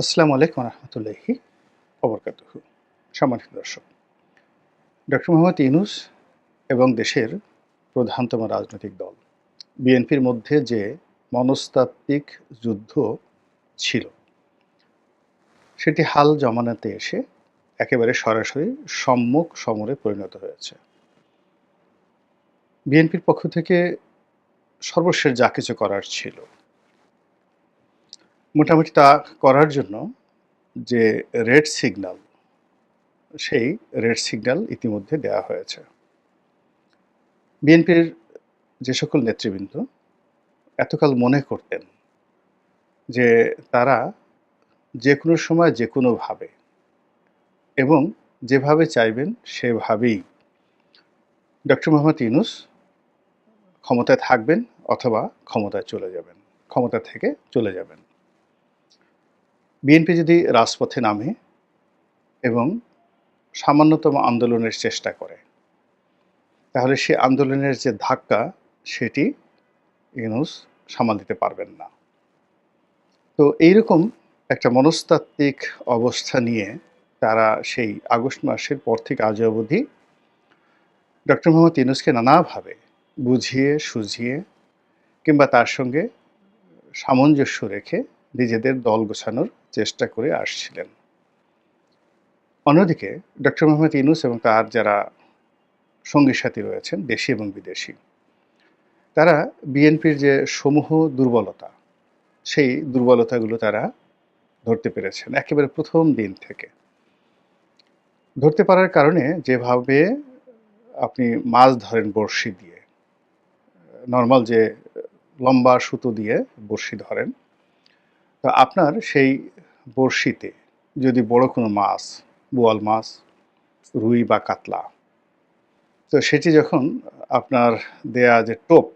আসসালামু আলাইকুম রহমতুল্লাহি অবরকাতুহু সম্মানিত দর্শক, ডক্টর মোহাম্মদ ইউনুস এবং দেশের প্রধানতম রাজনৈতিক দল, বিএনপির মধ্যে যে মনস্তাত্ত্বিক যুদ্ধ ছিল, সেটি হাল জমানাতে এসে একেবারে সরাসরি সম্মুখ সমরে পরিণত হয়েছে। বিএনপির পক্ষ থেকে সর্বশেষ যা কিছু করার ছিল মোটামুটি তা করার জন্য যে রেড সিগন্যাল সেই রেড সিগন্যাল ইতিমধ্যে দেওয়া হয়েছে। বিএনপির যে সকল নেতৃবৃন্দ এতকাল মনে করতেন যে তারা যে কোনো সময় যে কোনোভাবে এবং যেভাবে চাইবেন সেভাবেই ডক্টর মোহাম্মদ ইউনুস ক্ষমতায় থাকবেন অথবা ক্ষমতায় চলে যাবেন, ক্ষমতা থেকে চলে যাবেন। বিএনপি যদি রাজপথে নামে এবং সামান্যতম আন্দোলনের চেষ্টা করে, তাহলে সে আন্দোলনের যে ধাক্কা, সেটি ইউনুস সামাল দিতে পারবেন না। তো এইরকম একটা মনস্তাত্ত্বিক অবস্থা নিয়ে তারা সেই আগস্ট মাসের পর থেকে আজ অবধি ডক্টর মোহাম্মদ ইউনুসকে নানাভাবে বুঝিয়ে, সুঝিয়ে কিংবা তার সঙ্গে সামঞ্জস্য রেখে নিজেদের দল গোছানোর চেষ্টা করে আসছিলেন। অন্যদিকে ডক্টর মোহাম্মদ ইউনুস এবং তার যারা সঙ্গী সাথী রয়েছেন, দেশি এবং বিদেশি, তারা বিএনপির যে সমূহ দুর্বলতা, সেই দুর্বলতাগুলো তারা ধরতে পেরেছেন একেবারে প্রথম দিন থেকে। ধরতে পারার কারণে যেভাবে আপনি মাছ ধরেন বড়শি দিয়ে, নর্মাল যে লম্বা সুতো দিয়ে বড়শি ধরেন তো আপনার সেই বড়শিতে যদি বড় কোনো মাছ, বোয়াল মাছ, রুই বা কাতলা, তো সেটি যখন আপনার দেয়া যে টোপ,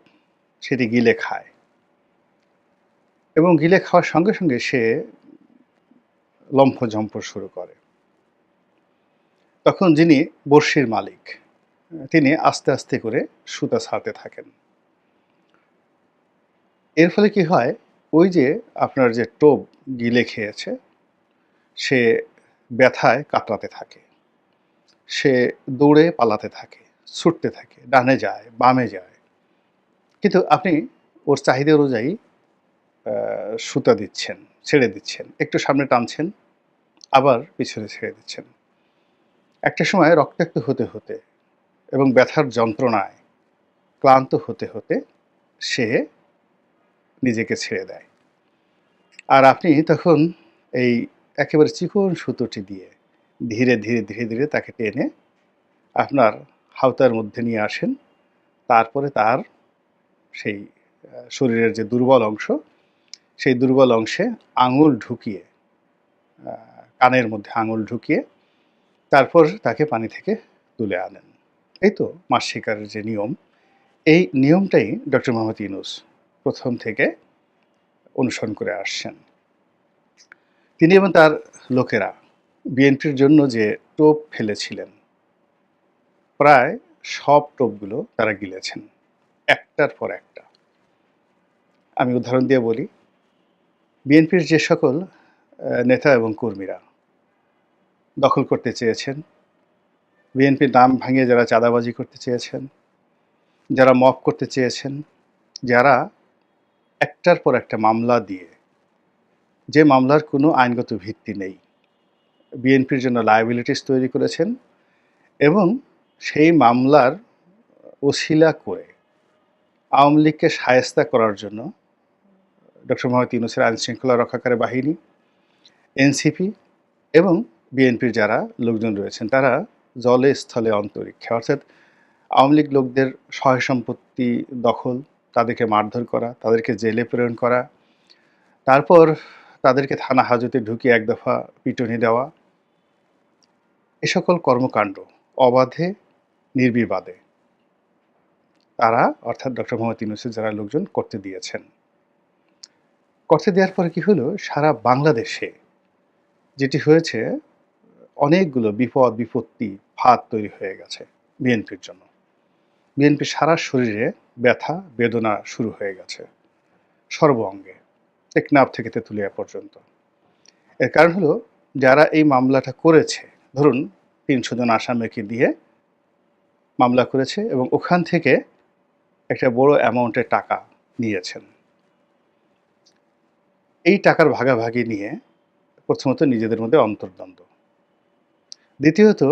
সেটি গিলে খায় এবং গিলে খাওয়ার সঙ্গে সঙ্গে সে লম্ফঝম্প শুরু করে। তখন যিনি বর্ষির মালিক, তিনি আস্তে আস্তে করে সুতা ছাড়তে থাকেন। এর ফলে কি হয় ওই যে আপনার যে টোপ গিলে খেয়েছে, সে ব্যথায় কাতরাতে থাকে। সে দৌড়ে পালাতে থাকে, ছুটতে থাকে, ডানে যায়, বামে যায়। কিন্তু আপনি ওর চাহিদা অনুযায়ী সুতা দিচ্ছেন, ছেড়ে দিচ্ছেন, একটু সামনে টানছেন, আবার পিছনে ছেড়ে দিচ্ছেন। একটা সময় রক্তাক্ত হতে হতে এবং ব্যথার যন্ত্রণায় ক্লান্ত হতে হতে সে নিজেকে ছেড়ে দেয়। আর আপনি তখন এই একেবারে চিকন সুতোটি দিয়ে ধীরে ধীরে ধীরে ধীরে তাকে টেনে আপনার হাওতার মধ্যে নিয়ে আসেন। তারপরে তার সেই শরীরের যে দুর্বল অংশ, সেই দুর্বল অংশে আঙুল ঢুকিয়ে কানের মধ্যে আঙুল ঢুকিয়ে তারপর তাকে পানি থেকে তুলে আনেন। এই তো মাস শিকারের যে নিয়ম, এই নিয়মটাই ডক্টর মোহাম্মদ ইউনুস প্রথম থেকে অনুসরণ করে আসছেন। তিনি এবং তার লোকেরা বিএনপির জন্য যে টোপ ফেলেছিলেন, প্রায় সব টোপগুলো তারা গিলেছেন, একটার পর একটা। আমি উদাহরণ দিয়ে বলি, বিএনপির যে সকল নেতা এবং কর্মীরা দখল করতে চেয়েছেন, বিএনপির নাম ভাঙিয়ে যারা চাঁদাবাজি করতে চেয়েছেন, যারা মপ করতে চেয়েছেন, যারা একটার পর একটা মামলা দিয়ে যে মামলার কোনো আইনগত ভিত্তি নেই। বিএনপির জন্য লায়াবিলিটিস তৈরি করেছেন এবং সেই মামলার ওসিলা করে আওয়ামী লীগকে সায়স্তা করার জন্য ডক্টর মোহাম্মদ ইউনুসের আইন শৃঙ্খলা রক্ষাকারী বাহিনী, এনসিপি এবং বিএনপির যারা লোকজন রয়েছেন, তারা জলে, স্থলে অন্তরিক্ষে। অর্থাৎ আওয়ামী লীগ লোকদের সহায় সম্পত্তি দখল তাদেরকে মারধর করা, তাদেরকে জেলে প্রেরণ করা, তারপর তাদেরকে থানা হাজতে ঢুকিয়ে এক দফা পিটনি দেওয়া, এ সকল কর্মকাণ্ড অবাধে, নির্বিবাদে তারা অর্থাৎ ডক্টর মোহাম্মদ ইউনুসের যারা লোকজন করতে দিয়েছেন। করতে দেওয়ার পরে কি হলো? সারা বাংলাদেশে যেটি হয়েছে, অনেকগুলো বিপদ, বিপত্তি, ফাঁদ তৈরি হয়ে গেছে বিএনপির জন্য। বিএনপি সারা শরীরে ব্যথা, বেদনা শুরু হয়ে গেছে সর্ব অঙ্গে এক টেকনাফ থেকে তেঁতুলিয়া পর্যন্ত। এর কারণ হলো, যারা এই মামলাটা করেছে, ধরুন তিনশো জন আসামিকে দিয়ে মামলা করেছে এবং ওখান থেকে একটা বড় অ্যামাউন্টের টাকা নিয়েছেন। এই টাকার ভাগাভাগি নিয়ে প্রথমত নিজেদের মধ্যে অন্তর্দ্বন্দ্ব। দ্বিতীয়ত,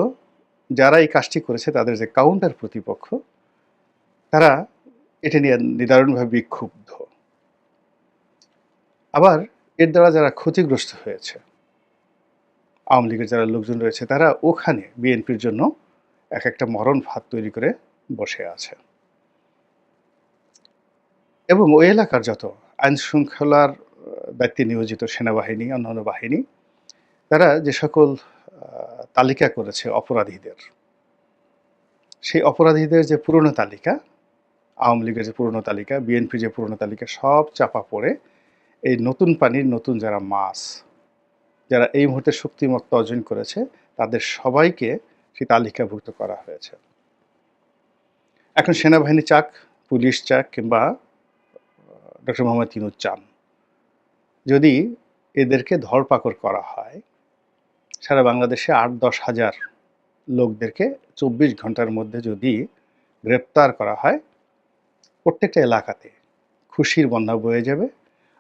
যারা এই কাজটি করেছে, তাদের যে কাউন্টার প্রতিপক্ষ তারা এটা নিয়ে নিদারুণভাবে বিক্ষুব্ধ। আবার এর দ্বারা যারা ক্ষতিগ্রস্ত হয়েছে, আওয়ামী লীগের যারা লোকজন রয়েছে, তারা ওখানে বিএনপির জন্য এক একটা মরণ ভাত তৈরি করে বসে আছে। এবং ওই এলাকার যত আইন শৃঙ্খলার দায়িত্বে নিয়োজিত, সেনাবাহিনী, অন্যান্য বাহিনী, তারা যে সকল তালিকা করেছে অপরাধীদের, সেই অপরাধীদের যে পুরনো তালিকা আওয়ামী লীগের যে পুরনো তালিকা, বিএনপি যে পুরনো তালিকা, সব চাপা পড়ে এই নতুন পানির নতুন যারা মাছ, যারা এই মুহূর্তে শক্তিমত্তা অর্জন করেছে, তাদের সবাইকে সেই তালিকাভুক্ত করা হয়েছে। এখন সেনাবাহিনী চাক, পুলিশ চাক কিংবা ডক্টর মোহাম্মদ তিনুজ চান। যদি এদেরকে ধরপাকড় করা হয়, সারা বাংলাদেশে আট দশ হাজার লোকদেরকে চব্বিশ ঘণ্টার মধ্যে যদি গ্রেপ্তার করা হয় প্রত্যেকটা এলাকাতে খুশির বন্যা বয়ে যাবে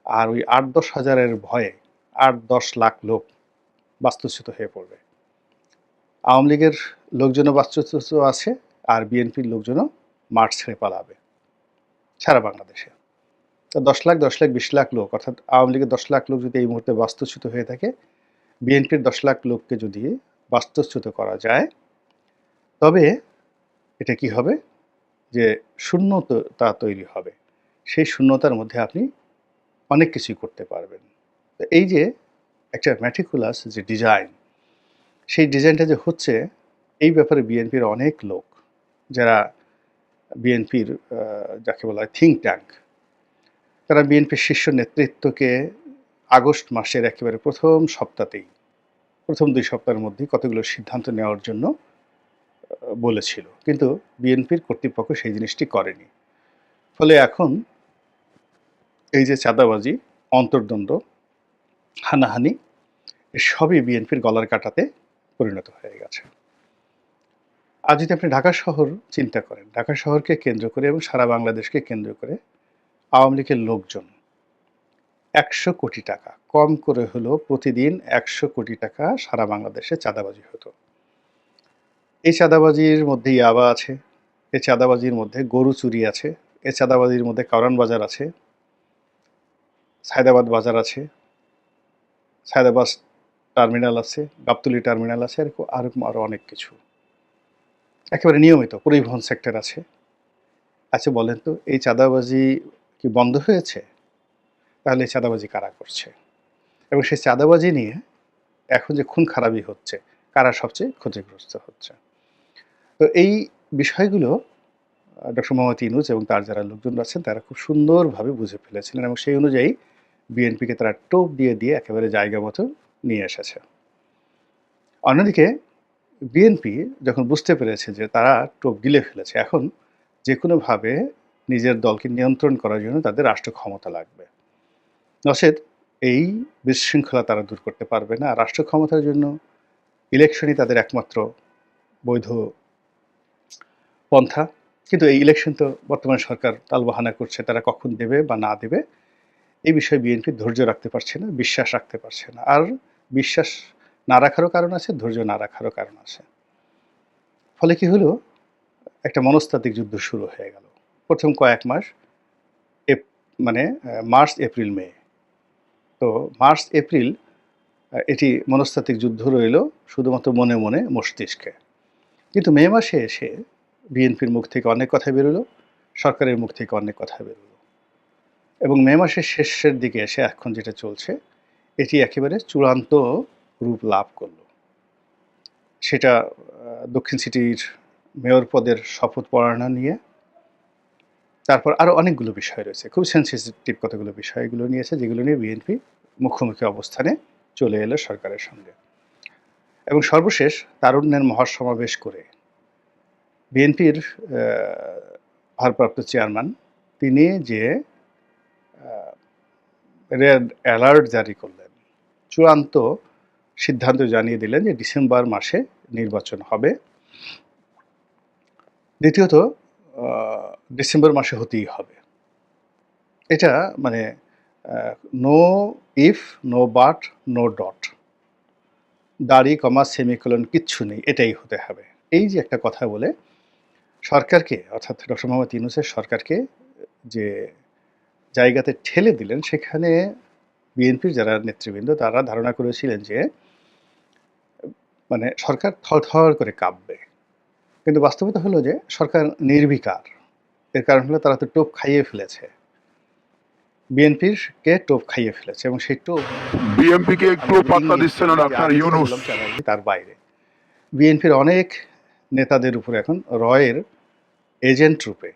আর ওই আট দশ হাজারের ভয়ে আট দশ লাখ লোক বাস্তুচ্যুত হয়ে পড়বে। আওয়ামী লীগের লোকজনও বাস্তুচ্যুত আছে আর বিএনপির লোকজনও মাঠ ছেড়ে পালাবে সারা বাংলাদেশে। তো দশ লাখ দশ লাখ, বিশ লাখ লোক, অর্থাৎ আওয়ামী লীগের দশ লাখ লোক যদি এই মুহূর্তে বাস্তুচ্যুত হয়ে থাকে, বিএনপির দশ লাখ লোককে যদি বাস্তুচ্যুত করা যায়, তবে এটা কি হবে? যে শূন্যতা তৈরি হবে। সেই শূন্যতার মধ্যে আপনি অনেক কিছুই করতে পারবেন। তো এই যে একটা ম্যাটিকুলাস যে ডিজাইন সেই ডিজাইনটা যে হচ্ছে, এই ব্যাপারে বিএনপির অনেক লোক, যারা বিএনপির যাকে বলা হয় থিঙ্ক ট্যাঙ্ক তারা বিএনপির শীর্ষ নেতৃত্বকে আগস্ট মাসের একেবারে প্রথম সপ্তাহতেই, প্রথম দুই সপ্তাহের মধ্যেই কতগুলো সিদ্ধান্ত নেওয়ার জন্য বলেছিল। কিন্তু বিএনপির কর্তৃপক্ষ সেই জিনিসটি করেনি। ফলে এখন এই যে চাঁদাবাজি, অন্তর্দ্বন্দ্ব, হানাহানি সবই বিএনপির গলার কাটাতে পরিণত হয়ে গেছে। আজ যদি আপনি ঢাকা শহর চিন্তা করেন, ঢাকা শহরকে কেন্দ্র করে এবং সারা বাংলাদেশকে কেন্দ্র করে আওয়ামী লীগের লোকজন একশো কোটি টাকা, কম করে হলো প্রতিদিন একশো কোটি টাকা সারা বাংলাদেশে চাঁদাবাজি হতো। এই চাঁদাবাজির মধ্যে ইয়াবা আছে এই চাঁদাবাজির মধ্যে গরু চুরি আছে এই চাঁদাবাজির মধ্যে কারণ বাজার আছে, সায়দাবাদ বাজার আছে, সায়দাবাদ টার্মিনাল আছে, গাবতলি টার্মিনাল আছে এরকম আরকম আরও অনেক কিছু। একেবারে নিয়মিত পরিবহন সেক্টর আছে। আচ্ছা বলেন তো, এই চাঁদাবাজি কি বন্ধ হয়েছে? তাহলে চাঁদাবাজি কারা করছে? এবং সেই চাঁদাবাজি নিয়ে এখন যে খুন খারাপই হচ্ছে, কারা সবচেয়ে ক্ষতিগ্রস্ত হচ্ছে? তো এই বিষয়গুলো ডক্টর মোহাম্মদ ইনুজ এবং তার যারা লোকজন আছেন তারা খুব সুন্দরভাবে বুঝে ফেলেছিলেন এবং সেই অনুযায়ী বিএনপিকে তারা টোপ দিয়ে দিয়ে একেবারে জায়গা মতো নিয়ে এসেছে। অন্যদিকে, বিএনপি যখন বুঝতে পেরেছে যে তারা টোপ গিলে ফেলেছে, এখন যে কোনোভাবে নিজের দলকে নিয়ন্ত্রণ করার জন্য তাদের রাষ্ট্র ক্ষমতা লাগবে। নচেত এই বিশৃঙ্খলা তারা দূর করতে পারবে না। রাষ্ট্র ক্ষমতার জন্য ইলেকশনই তাদের একমাত্র বৈধ পন্থা, কিন্তু এই ইলেকশন তো বর্তমান সরকার তালবাহানা করছে, তারা কখন দেবে বা না দেবে, এই বিষয়ে বিএনপি ধৈর্য রাখতে পারছে না, বিশ্বাস রাখতে পারছে না। আর বিশ্বাস না রাখারও কারণ আছে, ধৈর্য না রাখারও কারণ আছে। ফলে কি হলো? একটা মনস্তাত্ত্বিক যুদ্ধ শুরু হয়ে গেল। প্রথম কয়েক মাস মানে মার্চ, এপ্রিল, মে। তো মার্চ, এপ্রিল এটি মনস্তাত্ত্বিক যুদ্ধ রইল শুধুমাত্র মনে মনে মস্তিষ্কে। কিন্তু মে মাসে এসে বিএনপির মুখ থেকে অনেক কথা বেরোলো, সরকারের মুখ থেকে অনেক কথা বেরোলো। এবং মে মাসের শেষের দিকে এসে এখন যেটা চলছে, এটি একেবারে চূড়ান্ত রূপ লাভ করল। সেটা দক্ষিণ সিটির মেয়র পদের শপথ পড়ানো নিয়ে, তারপর আরও অনেকগুলো বিষয় রয়েছে, খুব সেন্সিটিভ কতগুলো বিষয়গুলো নিয়েছে, যেগুলো নিয়ে বিএনপি মুখোমুখি অবস্থানে চলে এলো সরকারের সঙ্গে। এবং সর্বশেষ তারুণ্যের মহাসমাবেশ করে বিএনপির ভারপ্রাপ্ত চেয়ারম্যান, তিনি যে রেড অ্যালার্ট জারি করলেন, চূড়ান্ত সিদ্ধান্ত জানিয়ে দিলেন যে ডিসেম্বর মাসে নির্বাচন হবে। দ্বিতীয়ত ডিসেম্বর মাসে হতেই হবে। এটা মানে no if no but no dot দাড়ি, কমা, সেমিকোলন কিচ্ছু নেই, এটাই হতে হবে। এই যে একটা কথা বলে সরকারকে অর্থাৎ ডক্টর মোহাম্মদ ইউনুসের সরকারকে যে জায়গাতে ঠেলে দিলেন সেখানে বিএনপির যারা নেতৃবৃন্দ তারা ধারণা করেছিলেন যে মানে সরকার থরথর করে কাঁপবে। কিন্তু বাস্তবতা হলো যে সরকার নির্বিকার। এর কারণ হলো তারা তো টোপ খাইয়ে ফেলেছে। বিএনপির কে টোপ খাইয়ে ফেলেছে এবং সেই টোপ বিএমপি কে একটু পাত্তা দিচ্ছে না ইউনুস। তার বাইরে। বিএনপির অনেক নেতাদের উপরে এখন রয়ের এজেন্ট রূপে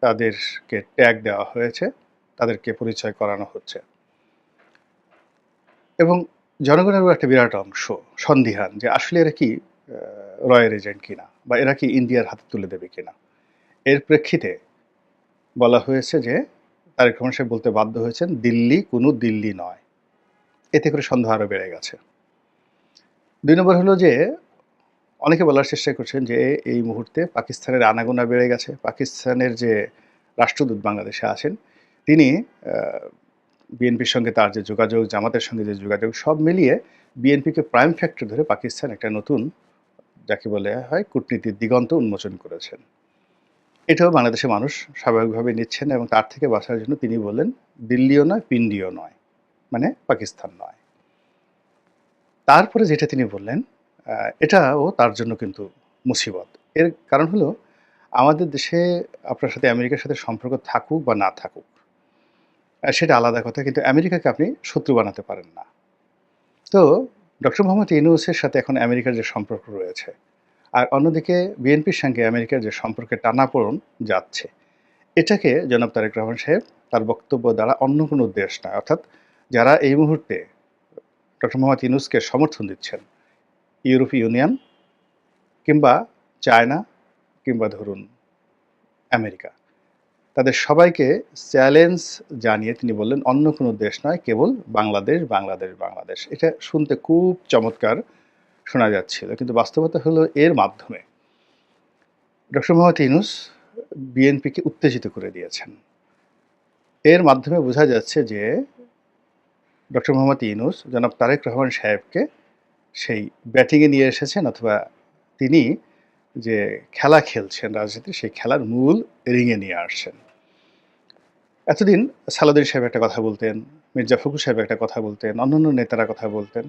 তাদেরকে ট্যাগ দেওয়া হয়েছে, তাদেরকে পরিচয় করানো হচ্ছে। এবং জনগণেরও একটা বিরাট অংশ সন্দিহান যে আসলে এরা কি রয়ের এজেন্ট কিনা বা এরা কি ইন্ডিয়ার হাতে তুলে দেবে কিনা। এর প্রেক্ষিতে বলা হয়েছে যে তারেক রহমান সাহেব বলতে বাধ্য হয়েছেন, দিল্লি কোনো দিল্লি নয়। এতে করে সন্দেহ আরও বেড়ে গেছে। দুই নম্বর হলো যে অনেকে বলার চেষ্টা করছেন যে এই মুহূর্তে পাকিস্তানের আনাগোনা বেড়ে গেছে। পাকিস্তানের যে রাষ্ট্রদূত বাংলাদেশে আছেন, তিনি বিএনপির সঙ্গে তার যে যোগাযোগ, জামাতের সঙ্গে যে যোগাযোগ, সব মিলিয়ে বিএনপিকে প্রাইম ফ্যাক্টর ধরে পাকিস্তান একটা নতুন, যাকে বলে হয় কূটনীতির দিগন্ত উন্মোচন করেছেন। এটাও বাংলাদেশের মানুষ স্বাভাবিকভাবে নিচ্ছেন এবং তার থেকে বাঁচার জন্য তিনি বললেন, দিল্লিও নয়, পিন্ডিও নয় মানে পাকিস্তান নয়। তারপরে যেটা তিনি বললেন এটাও তার জন্য কিন্তু মুসিবত। এর কারণ হলো, আমাদের দেশে আপনার সাথে আমেরিকার সাথে সম্পর্ক থাকুক বা না থাকুক সেটা আলাদা কথা, কিন্তু আমেরিকাকে আপনি শত্রু বানাতে পারেন না। তো ডক্টর মোহাম্মদ ইউনুসের সাথে এখন আমেরিকার যে সম্পর্ক রয়েছে, আর অন্যদিকে বিএনপির সঙ্গে আমেরিকার যে সম্পর্কে টানাপোড়ন যাচ্ছে, এটাকে জনাব তারেক রহমান সাহেব তার বক্তব্য দ্বারা অন্য কোনো উদ্দেশ্য নয়, অর্থাৎ যারা এই মুহূর্তে ডক্টর মোহাম্মদ ইউনুসকে সমর্থন দিচ্ছেন ইউরোপীয় ইউনিয়ন কিংবা চায়না কিংবা ধরুন আমেরিকা। তাদের সবাইকে চ্যালেঞ্জ জানিয়ে তিনি বললেন, অন্য কোনো দেশ নয়, কেবল বাংলাদেশ বাংলাদেশ বাংলাদেশ। এটা শুনতে খুব চমৎকার শোনা যাচ্ছিল, কিন্তু বাস্তবতা হলো এর মাধ্যমে। ডক্টর মোহাম্মদ ইউনুস বিএনপিকে উত্তেজিত করে দিয়েছেন। এর মাধ্যমে বোঝা যাচ্ছে যে ডক্টর মোহাম্মদ ইউনুস জনাব তারেক রহমান সাহেবকে সেই ব্যাটিংয়ে নিয়ে এসেছেন অথবা তিনি যে খেলা খেলছেন রাজনীতি সেই খেলার মূল রিংয়ে নিয়ে আসছেন। এতদিন সালাদিন সাহেব একটা কথা বলতেন, মির্জা ফখরুল সাহেব একটা কথা বলতেন, অন্যান্য নেতারা কথা বলতেন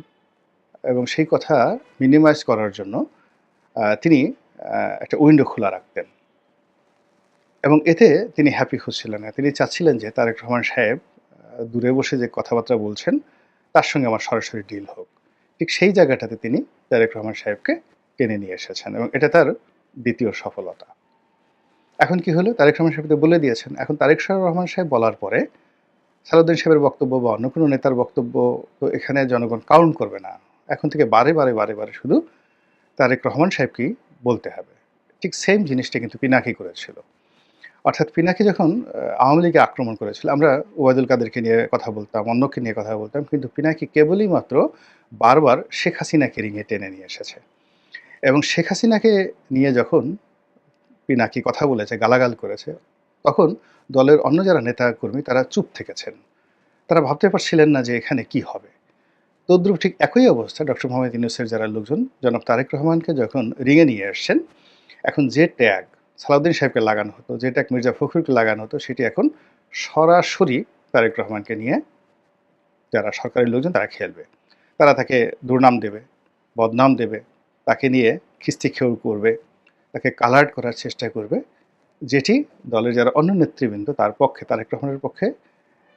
এবং সেই কথা মিনিমাইজ করার জন্য তিনি একটা উইন্ডো খোলা রাখতেন। এবং এতে তিনি হ্যাপি হচ্ছিলেন না। তিনি চাচ্ছিলেন যে তারেক রহমান সাহেব দূরে বসে যে কথাবার্তা বলছেন, তার সঙ্গে আমার সরাসরি ডিল হোক। ঠিক সেই জায়গাটাতে তিনি তারেক রহমান সাহেবকে টেনে নিয়ে এসেছেন এবং এটা তার দ্বিতীয় সফলতা। এখন কি হলো? তারেক রহমান সাহেব তো বলে দিয়েছেন। এখন তারেক রহমান সাহেব বলার পরে সালাউদ্দিন সাহেবের বক্তব্য বা অন্য কোনো নেতার বক্তব্য তো এখানে জনগণ কাউন্ট করবে না। এখন থেকে বারে বারে বারে বারে শুধু তারেক রহমান সাহেবকেই বলতে হবে। ঠিক সেম জিনিসটা কিন্তু পিনাকি করেছিল। অর্থাৎ পিনাকি যখন আওয়ামী লীগে আক্রমণ করেছিল, আমরা ওবায়দুল কাদেরকে নিয়ে কথা বলতাম, অন্যকে নিয়ে কথা বলতাম, কিন্তু পিনাকি কেবলই মাত্র বারবার শেখ হাসিনাকে রিঙে টেনে নিয়ে এসেছে। এবং শেখ হাসিনাকে নিয়ে যখন পিনাকি কথা বলেছে, গালাগাল করেছে, তখন দলের অন্য যারা নেতা কর্মী তারা চুপ থেকেছেন। তারা ভাবতে পারছিলেন না যে এখানে কি হবে। তদ্রুপ ঠিক একই অবস্থা, ডক্টর মোহাম্মদ ইউনুসের যারা লোকজন, জনাব তারেক রহমানকে যখন রিঙে নিয়ে এসছেন, এখন যে ট্যাগ সালাউদ্দিন সাহেবকে লাগানো হতো যেটা ট্যাগ মির্জা ফখরুলকে লাগানো হতো, সেটি এখন সরাসরি তারেক রহমানকে নিয়ে যারা সরকারি লোকজন তারা খেলবে। তারা তাকে দুর্নাম দেবে, বদনাম দেবে, তাকে নিয়ে খিস্তি খেউর করবে, তাকে কালার্ড করার চেষ্টা করবে, যেটি দলের যারা অন্য নেতৃবৃন্দ তার পক্ষে, তারেক রহমানের পক্ষে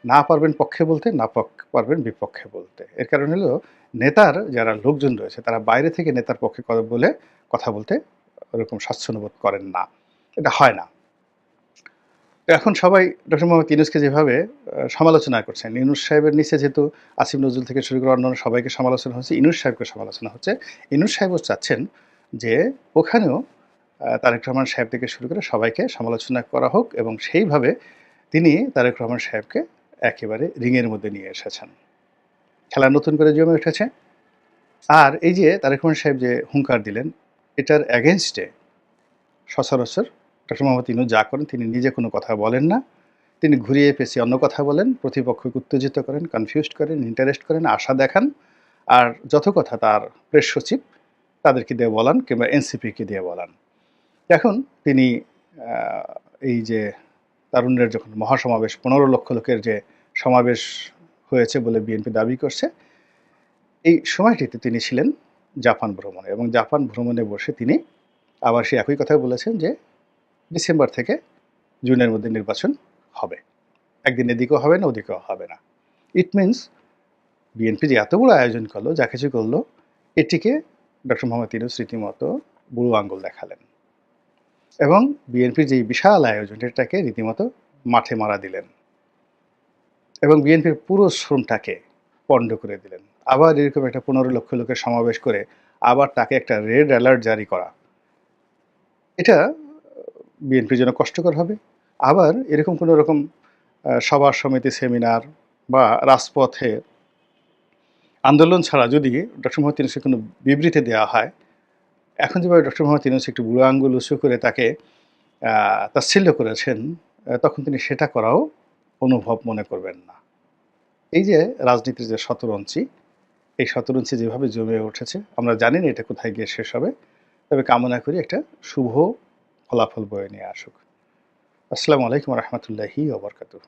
না পারবেন পক্ষে বলতে, না পারবেন বিপক্ষে বলতে। এর কারণ হলো নেতার যারা লোকজন রয়েছে, তারা বাইরে থেকে নেতার পক্ষে কথা বলে, কথা বলতে ওরকম স্বাচ্ছন্দ্য বোধ করেন না। এটা হয় না। এখন সবাই ডক্টর মোহাম্মদ ইউনুসকে যেভাবে সমালোচনা করছেন, ইউনুস সাহেবের নিচে যেহেতু আসিফ নজরুল থেকে শুরু করে অন্যান্য সবাইকে সমালোচনা হচ্ছে, ইউনুস সাহেবকে সমালোচনা হচ্ছে, ইউনুস সাহেবও চাচ্ছেন যে ওখানেও তারেক রহমান সাহেব থেকে শুরু করে সবাইকে সমালোচনা করা হোক এবং সেইভাবে তিনি তারেক রহমান সাহেবকে একেবারে রিংয়ের মধ্যে নিয়ে এসেছেন। খেলা নতুন করে জমে উঠেছে। আর এই যে তারেক রহমান সাহেব যে হুঙ্কার দিলেন, এটার অ্যাগেনস্টে সচরাচর ডক্টর মোহাম্মদ ইনু যা করেন, তিনি নিজে কোনো কথা বলেন না। তিনি ঘুরিয়ে পেঁচিয়ে অন্য কথা বলেন, প্রতিপক্ষকে উত্তেজিত করেন কনফিউজড করেন ইন্টারেস্ট করেন, আশা দেখান। আর যত কথা তার প্রেস সচিব তাদেরকে দিয়ে বলান কিংবা এনসিপিকে দিয়ে বলান। এখন তিনি এই যে তারুণ্যের যখন মহাসমাবেশ, পনেরো লক্ষ লোকের যে সমাবেশ হয়েছে বলে বিএনপি দাবি করছে, এই সময়টিতে তিনি ছিলেন জাপান ভ্রমণে এবং জাপান ভ্রমণে বসে তিনি আবার সে একই কথা বলেছেন যে ডিসেম্বর থেকে জুনের মধ্যে নির্বাচন হবে। একদিন এদিকেও হবে না, ওদিকেও হবে না। ইট মিনস বিএনপি যে এত বড় আয়োজন করল, যা কিছু করল, এটিকে ডক্টর মোহাম্মদ ইউনুস রীতিমতো বুড়ো আঙ্গুল দেখালেন। এবং বিএনপির যে বিশাল আয়োজন এটাকে রীতিমতো মাঠে মারা দিলেন। এবং বিএনপির পুরো শ্রমটাকে পণ্ড করে দিলেন। আবার এরকম একটা পনেরো লক্ষ লোকের সমাবেশ করে আবার তাকে একটা রেড অ্যালার্ট জারি করা। এটা বিএনপির জন্য কষ্টকর হবে। আবার এরকম কোনো রকম সভা সমিতি, সেমিনার বা রাজপথে আন্দোলন ছাড়া যদি ডক্টর মোহাম্মদ ইউনুসকে কোনো বিবৃতি দেওয়া হয়, এখন যেভাবে ডক্টর মোহাম্মদ ইউনুস একটু বুড়ো আঙ্গুল উঁচু করে তাকে তাচ্ছিল্য করেছেন তখন তিনি সেটা করাও অনুভব মনে করবেন না। এই যে রাজনীতির যে শতরঞ্চি এই শতরঞ্চি যেভাবে জমে উঠেছে, আমরা জানি না এটা কোথায় গিয়ে শেষ হবে, তবে কামনা করি একটা শুভ ফলাফল বয়ে নিয়ে আসুক। আসসালামু আলাইকুম রহমতুল্লাহি ওবরকাতুহ